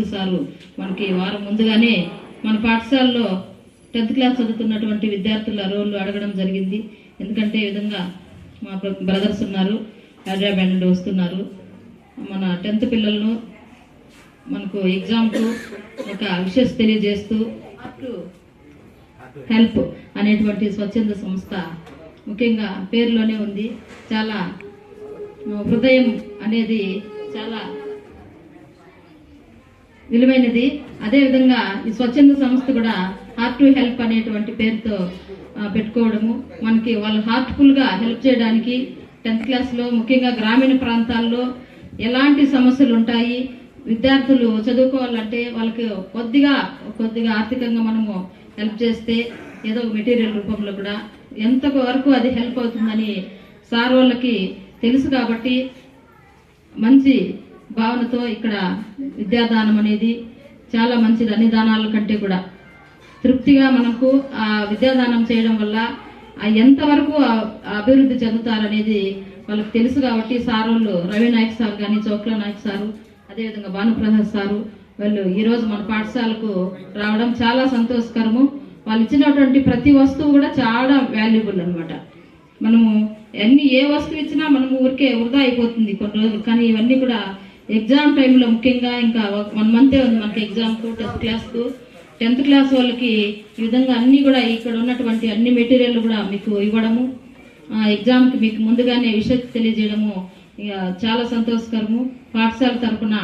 ప్రారంభోత్సవానికి వారం ముందుగానే మన పాఠశాలలో టెన్త్ క్లాస్ చదువుతున్నటువంటి విద్యార్థుల రోళ్ళు అడగడం జరిగింది. ఎందుకంటే ఈ విధంగా మా బ్రదర్స్ ఉన్నారు హైదరాబాద్ నుండి వస్తున్నారు. మన టెన్త్ పిల్లలను మనకు ఎగ్జామ్కు ఒక విషస్ తెలియజేస్తూ హెల్ప్ అనేటువంటి స్వచ్ఛంద సంస్థ ముఖ్యంగా పేరులోనే ఉంది. చాలా హృదయం అనేది చాలా విలువైనది. అదేవిధంగా ఈ స్వచ్ఛంద సంస్థ కూడా హార్ట్ టు హెల్ప్ అనేటువంటి పేరుతో పెట్టుకోవడము. మనకి వాళ్ళు హార్ట్ఫుల్గా హెల్ప్ చేయడానికి టెన్త్ క్లాస్లో ముఖ్యంగా గ్రామీణ ప్రాంతాల్లో ఎలాంటి సమస్యలు ఉంటాయి విద్యార్థులు చదువుకోవాలంటే వాళ్ళకి కొద్దిగా కొద్దిగా ఆర్థికంగా మనము హెల్ప్ చేస్తే ఏదో మెటీరియల్ రూపంలో కూడా ఎంత వరకు అది హెల్ప్ అవుతుందని సార్ వాళ్ళకి తెలుసు కాబట్టి మంచి భావనతో ఇక్కడ విద్యాదానం అనేది చాలా మంచిది అన్ని దానాల కంటే కూడా. తృప్తిగా మనకు ఆ విద్యాదానం చేయడం వల్ల ఎంతవరకు అభివృద్ధి చెందుతారనేది వాళ్ళకి తెలుసు కాబట్టి సార్ వాళ్ళు రవి నాయక్ సార్ కానీ చౌక్లా నాయక్ సారు అదేవిధంగా భానుప్రసాద్ సారు వాళ్ళు ఈరోజు మన పాఠశాలకు రావడం చాలా సంతోషకరము. వాళ్ళు ఇచ్చినటువంటి ప్రతి వస్తువు కూడా చాలా వాల్యుబుల్ అనమాట మనము అన్ని ఏ వస్తువు ఇచ్చినా మనము ఊరికే వృధా అయిపోతుంది కొన్ని రోజులు. కానీ ఇవన్నీ కూడా ఎగ్జామ్ టైంలో ముఖ్యంగా ఇంకా వన్ మంతే ఉంది మనకి ఎగ్జామ్కు టెన్త్ క్లాస్కు టెన్త్ క్లాస్ వాళ్ళకి ఈ విధంగా అన్నీ కూడా ఇక్కడ ఉన్నటువంటి అన్ని మెటీరియల్ కూడా మీకు ఇవ్వడము ఎగ్జామ్కి మీకు ముందుగానే విషయం తెలియజేయడము ఇక చాలా సంతోషకరము. పాఠశాల తరపున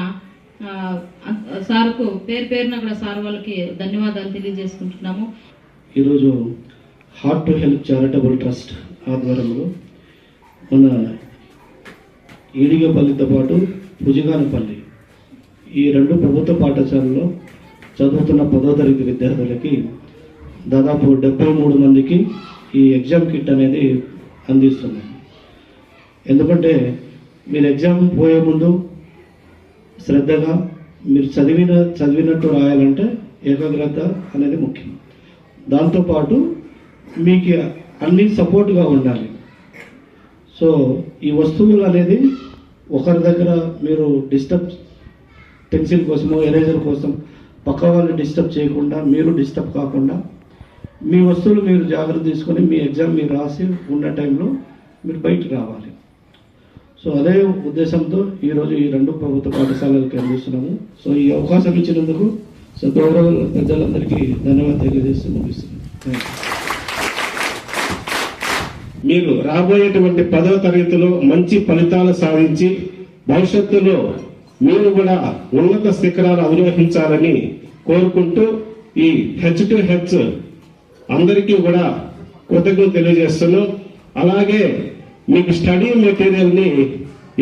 సార్కు పేరు పేరున కూడా సార్ వాళ్ళకి ధన్యవాదాలు తెలియజేసుకుంటున్నాము. ఈరోజు heart to help charitable trust ఆధ్వర్యంలో మన ఈడిగపల్లితో పాటు భుజగానపల్లి. ఈ రెండు ప్రభుత్వ పాఠశాలలో చదువుతున్న పదో తరగతి విద్యార్థులకి దాదాపు డెబ్బై మూడు మందికి ఈ ఎగ్జామ్ కిట్ అనేది అందిస్తున్నాం ఎందుకంటే మీరు ఎగ్జామ్ పోయే ముందు శ్రద్ధగా మీరు చదివిన చదివినట్టు రాయాలంటే ఏకాగ్రత అనేది ముఖ్యం. దాంతోపాటు మీకు అన్ని సపోర్ట్గా ఉండాలి. సో ఈ వస్తువులు అనేది ఒకరి దగ్గర మీరు డిస్టర్బ్ పెన్సిల్ కోసమో ఎరేజర్ కోసం పక్క వాళ్ళని డిస్టర్బ్ చేయకుండా మీరు డిస్టర్బ్ కాకుండా మీ వస్తువులు మీరు జాగ్రత్త తీసుకొని మీ ఎగ్జామ్ మీరు రాసి ఉన్న టైంలో మీరు బయటకు రావాలి. సో అదే ఉద్దేశంతో ఈరోజు ఈ రెండు ప్రభుత్వ పాఠశాలలకు అందిస్తున్నాము. సో ఈ అవకాశం ఇచ్చినందుకు సో గౌరవ పెద్దలందరికీ ధన్యవాదాలు తెలియజేస్తూ ముగిస్తున్నాను థ్యాంక్ యూ మీరు రాబోయేటువంటి పదవ తరగతిలో మంచి ఫలితాలు సాధించి భవిష్యత్తులో మీరు కూడా ఉన్నత శిఖరాలు అధిరోహించాలని కోరుకుంటూ ఈ హెచ్ టు హెచ్ అందరికీ కూడా కృతజ్ఞతలు తెలియజేస్తున్నాం. అలాగే మీకు స్టడీ మెటీరియల్ని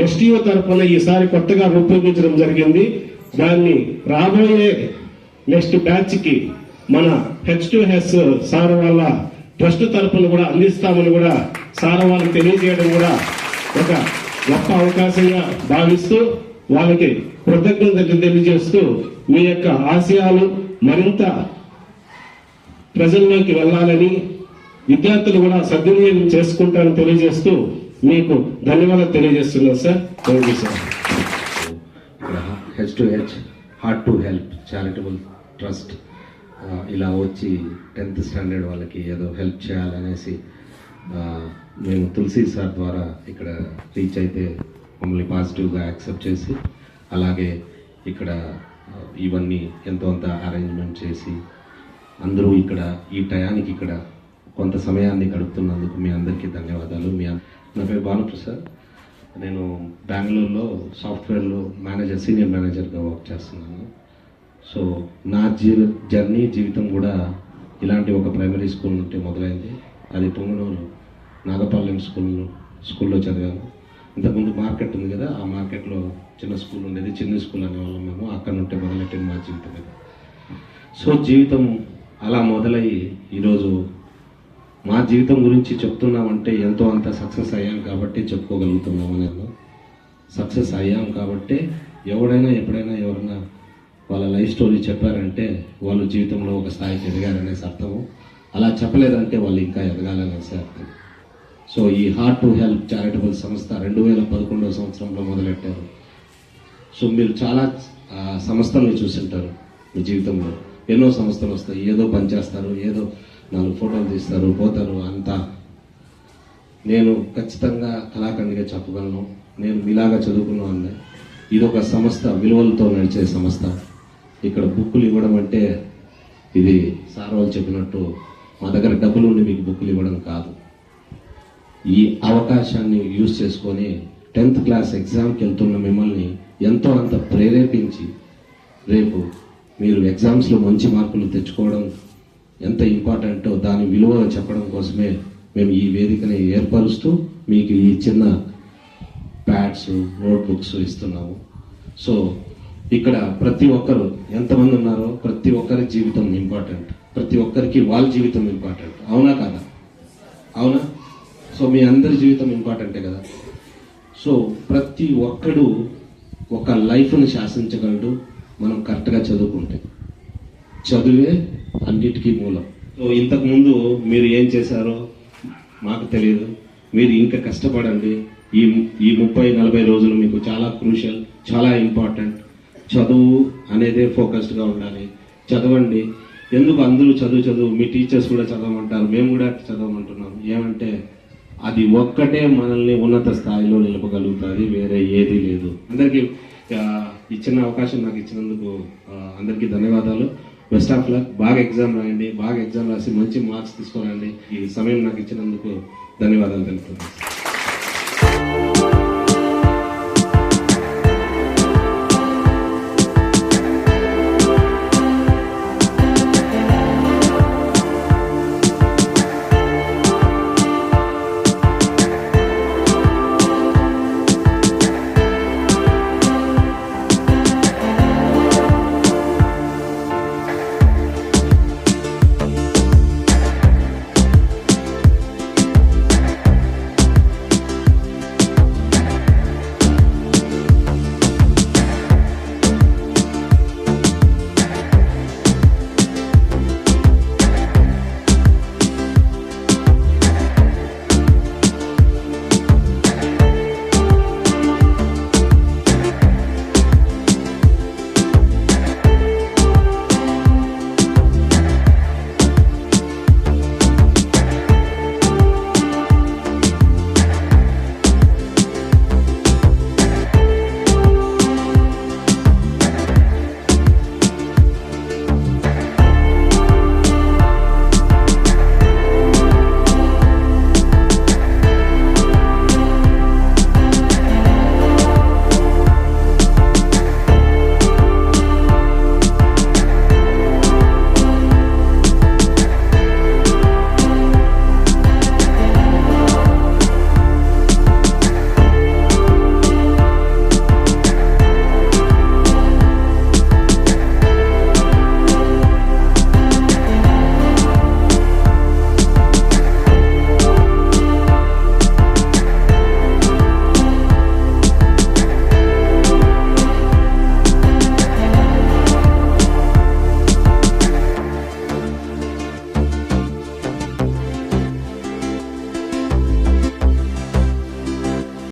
ఎస్టీఓ తరఫున ఈసారి కొత్తగా రూపొందించడం జరిగింది. దాన్ని రాబోయే నెక్స్ట్ బ్యాచ్కి మన హెచ్ టు హెచ్ సార్ వాళ్ళ ట్రస్ట్ తరఫున కూడా అందిస్తామని కూడా సార్ వాళ్ళకి తెలియజేయడం కూడా ఒక గొప్ప అవకాశంగా భావిస్తూ వాళ్ళకి కృతజ్ఞతలు తెలియజేస్తూ మీ యొక్క ఆశయాలు మరింత ప్రజల్లోకి వెళ్ళాలని విద్యార్థులు కూడా సద్వినియోగం చేసుకుంటారని తెలియజేస్తూ మీకు ధన్యవాదాలు తెలియజేస్తున్నాను sir. Thank you sir H to H heart to help charitable trust ఇలా వచ్చి టెన్త్ స్టాండర్డ్ వాళ్ళకి ఏదో హెల్ప్ చేయాలనేసి మేము తులసి సార్ ద్వారా ఇక్కడ రీచ్ అయితే మమ్మల్ని పాజిటివ్గా యాక్సెప్ట్ చేసి అలాగే ఇక్కడ ఇవన్నీ ఎంతో అంత అరేంజ్మెంట్ చేసి అందరూ ఇక్కడ ఈ టయానికి ఇక్కడ కొంత సమయాన్ని గడుపుతున్నందుకు మీ అందరికీ ధన్యవాదాలు. మీ నా పేరు భానుప్రసాద్. నేను బెంగళూరులో సాఫ్ట్వేర్లో మేనేజర్ సీనియర్ మేనేజర్గా వర్క్ చేస్తున్నాను. సో నా జీ జర్నీ జీవితం కూడా ఇలాంటి ఒక ప్రైమరీ స్కూల్ నుండి మొదలైంది. అది పొంగనూరు నాగపాలెం స్కూల్ స్కూల్లో చదివాను. ఇంతకుముందు మార్కెట్ ఉంది కదా ఆ మార్కెట్లో చిన్న స్కూల్ ఉండేది. చిన్న స్కూల్ అనేవాళ్ళం మేము. అక్కడ నుండి మొదలెట్టింది మా జీవితం మీద సో జీవితం అలా మొదలయ్యి ఈరోజు మా జీవితం గురించి చెప్తున్నామంటే ఎంతో అంత సక్సెస్ అయ్యాం కాబట్టి చెప్పుకోగలుగుతున్నాము నేను సక్సెస్ అయ్యాం కాబట్టి ఎవడైనా ఎప్పుడైనా ఎవరైనా వాళ్ళ లైఫ్ స్టోరీ చెప్పారంటే వాళ్ళు జీవితంలో ఒక స్థాయికి ఎదగారనేసి అర్థము. అలా చెప్పలేదంటే వాళ్ళు ఇంకా ఎదగాలనేసి అర్థం. సో ఈ హార్ట్ టు హెల్ప్ చారిటబుల్ సంస్థ రెండు వేల పదకొండవ సంవత్సరంలో మొదలెట్టారు. సో మీరు చాలా సంస్థలను చూసింటారు మీ జీవితంలో. ఎన్నో సంస్థలు వస్తాయి. ఏదో పని చేస్తారు ఏదో నాలుగు ఫోటోలు తీస్తారు పోతారు అంతా. నేను ఖచ్చితంగా కళాఖండిగా చెప్పగలను. నేను మీలాగా చదువుకున్నాను ఇది ఒక సంస్థ విలువలతో నడిచే సంస్థ. ఇక్కడ బుక్కులు ఇవ్వడం అంటే ఇది సార్ వాళ్ళు చెప్పినట్టు మా దగ్గర డబ్బులు ఉండి మీకు బుక్కులు ఇవ్వడం కాదు. ఈ అవకాశాన్ని యూజ్ చేసుకొని టెన్త్ క్లాస్ ఎగ్జామ్కి వెళ్తున్న మిమ్మల్ని ఎంతో అంత ప్రేరేపించి రేపు మీరు ఎగ్జామ్స్లో మంచి మార్కులు తెచ్చుకోవడం ఎంత ఇంపార్టెంటో దాని విలువ చెప్పడం కోసమే మేము ఈ వేదికని ఏర్పరుస్తూ మీకు ఈ చిన్న ప్యాడ్స్ నోట్బుక్స్ ఇస్తున్నాము. సో ఇక్కడ ప్రతి ఒక్కరు ఎంతమంది ఉన్నారో ప్రతి ఒక్కరి జీవితం ఇంపార్టెంట్. ప్రతి ఒక్కరికి వాళ్ళ జీవితం ఇంపార్టెంట్. అవునా కదా? అవునా? సో మీ అందరి జీవితం ఇంపార్టెంటే కదా? సో ప్రతి ఒక్కడు ఒక లైఫ్ని శాసించగలడు మనం కరెక్ట్గా చదువుకుంటే. చదువే అన్నిటికీ మూలం. సో ఇంతకుముందు మీరు ఏం చేశారో మాకు తెలియదు. మీరు ఇంకా కష్టపడండి. ఈ ఈ ముప్పై నలభై రోజులు మీకు చాలా క్రూషియల్ చాలా ఇంపార్టెంట్. చదువు అనేదే ఫోకస్డ్గా ఉండాలి. చదవండి. ఎందుకు అందరూ చదువు చదువు? మీ టీచర్స్ కూడా చదవమంటారు. మేము కూడా చదవమంటున్నాం. ఏమంటే అది ఒక్కటే మనల్ని ఉన్నత స్థాయిలో నిలపగలుగుతుంది. వేరే ఏదీ లేదు. అందరికీ ఇచ్చిన అవకాశం నాకు ఇచ్చినందుకు అందరికీ ధన్యవాదాలు. బెస్ట్ ఆఫ్ లక్ బాగా ఎగ్జామ్ రాయండి. బాగా ఎగ్జామ్ రాసి మంచి మార్క్స్ తీసుకురండి. ఈ సమయం నాకు ఇచ్చినందుకు ధన్యవాదాలు తెలుపుతున్నాను.